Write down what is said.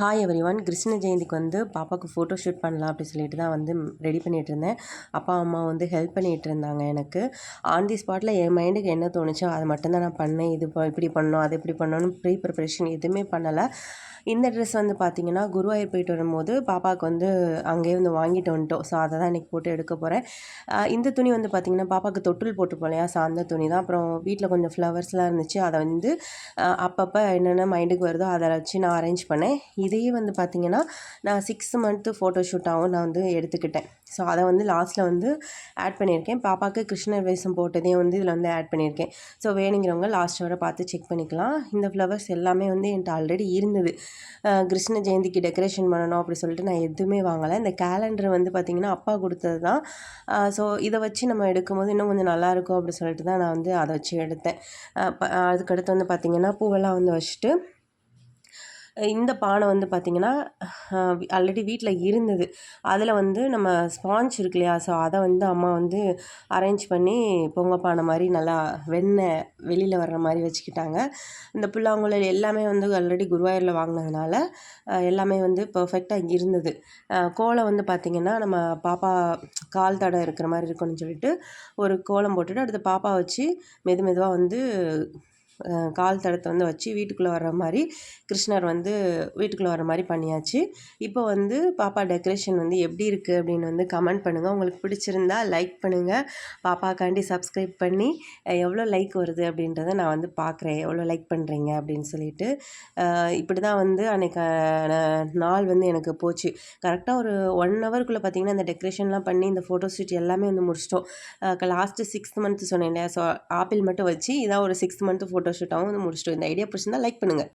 Hi everyone Krishna ஜெயந்திக்கு வந்து பாப்பாவுக்கு ஃபோட்டோ ஷூட் பண்ணலாம் அப்படி சொல்லிட்டு தான் வந்து ரெடி பண்ணிகிட்டு இருந்தேன். அப்பா அம்மா வந்து ஹெல்ப் பண்ணிகிட்டு இருந்தாங்க எனக்கு. ஆன் தி ஸ்பாட்டில் என் மைண்டுக்கு என்ன தோணுச்சோ அதை மட்டும்தான் நான் பண்ணேன். இது இப்படி பண்ணணும் அது இப்படி பண்ணணும்னு ப்ரீ ப்ரிப்பரேஷன் எதுவுமே பண்ணலை. இந்த ட்ரெஸ் வந்து பார்த்திங்கன்னா குருவாயூர் போயிட்டு வரும்போது பாப்பாவுக்கு வந்து அங்கேயே வந்து வாங்கிட்டு வந்துட்டோம். ஸோ அதை தான் இன்றைக்கி போட்டு எடுக்க போகிறேன் இந்த துணி வந்து பார்த்திங்கன்னா பாப்பாவுக்கு தொட்டில் போட்டு போலையா ஸோ அந்த துணி தான். அப்புறம் வீட்டில் கொஞ்சம் ஃப்ளவர்ஸ்லாம் இருந்துச்சு. அதை வந்து அப்பப்போ என்னென்ன மைண்டுக்கு வருதோ அதை வச்சு நான் அரேஞ்ச் பண்ணேன். இதையே வந்து பார்த்திங்கன்னா நான் சிக்ஸ் மந்த்து ஃபோட்டோ ஷூட்டாகவும் நான் வந்து எடுத்துக்கிட்டேன். ஸோ அதை வந்து லாஸ்ட்டில் வந்து ஆட் பண்ணியிருக்கேன். பாப்பாவுக்கு கிருஷ்ணர் வேஷம் போட்டதையும் வந்து இதில் வந்து ஆட் பண்ணியிருக்கேன். ஸோ வேணுங்கிறவங்க லாஸ்ட் வரை பார்த்து செக் பண்ணிக்கலாம். இந்த ஃப்ளவர்ஸ் எல்லாமே வந்து என்கிட்ட ஆல்ரெடி இருந்தது. கிருஷ்ண ஜெயந்திக்கு டெக்கரேஷன் பண்ணணும் அப்படி சொல்லிட்டு நான் எதுவுமே வாங்கலை. இந்த கேலண்டர் வந்து பார்த்திங்கன்னா அப்பா கொடுத்தது தான். ஸோ இதை வச்சு நம்ம எடுக்கும்போது இன்னும் கொஞ்சம் நல்லாயிருக்கும் அப்படி சொல்லிட்டு தான் நான் வந்து அதை வச்சு எடுத்தேன். அதுக்கடுத்து வந்து பார்த்திங்கன்னா பூவெல்லாம் வந்து வச்சுட்டு இந்த பானை வந்து பார்த்திங்கன்னா ஆல்ரெடி வீட்டில் இருந்தது. அதில் வந்து நம்ம ஸ்பாஞ்ச் இருக்கு இல்லையா? ஸோ அதை வந்து அம்மா வந்து அரேஞ்ச் பண்ணி பொங்க பானை மாதிரி நல்லா வெண்ணெய் வெளியில் வர்ற மாதிரி வச்சுக்கிட்டாங்க. இந்த புல்லாங்குழல் எல்லாமே வந்து ஆல்ரெடி குருவாயூரில் வாங்கினதுனால எல்லாமே வந்து பர்ஃபெக்டாக இருந்தது. கோலம் வந்து பார்த்திங்கன்னா நம்ம பாப்பா கால் தடை இருக்கிற மாதிரி இருக்கணும்னு சொல்லிட்டு ஒரு கோலம் போட்டுட்டு அடுத்து பாப்பா வச்சு மெது மெதுவாக வந்து கால் தடத்தை வந்து வச்சு வீட்டுக்குள்ளே வர்ற மாதிரி கிருஷ்ணர் வந்து வீட்டுக்குள்ளே வர மாதிரி பண்ணியாச்சு. இப்போ வந்து பாப்பா டெக்கரேஷன் வந்து எப்படி இருக்குது அப்படின்னு வந்து கமெண்ட் பண்ணுங்கள் உங்களுக்கு பிடிச்சிருந்தா லைக் பண்ணுங்கள் பாப்பாக்காண்டி சப்ஸ்கிரைப் பண்ணி எவ்வளோ லைக் வருது அப்படின்றத நான் வந்து பார்க்குறேன் எவ்வளோ லைக் பண்ணுறீங்க அப்படின்னு சொல்லிட்டு. இப்படி தான் வந்து அன்றைக்கு நாள் வந்து எனக்கு போச்சு. கரெக்டாக ஒரு ஒன் ஹவருக்குள்ளே பார்த்திங்கன்னா இந்த டெக்கரேஷன்லாம் பண்ணி இந்த ஃபோட்டோ ஷூட் எல்லாமே வந்து முடிச்சிட்டோம். லாஸ்ட்டு சிக்ஸ்த் மந்த்து சொன்னேன் இல்லையா? ஸோ ஆப்பிள் மட்டும் வச்சு இதான் ஒரு சிக்ஸ்த் ஃபோட்டோ ஃபோட்டோ ஷூட்டாகவும் வந்து முடிச்சிட்டோம் இந்த ஐடியா பிடிச்சிருந்தா லைக் பண்ணுங்கள்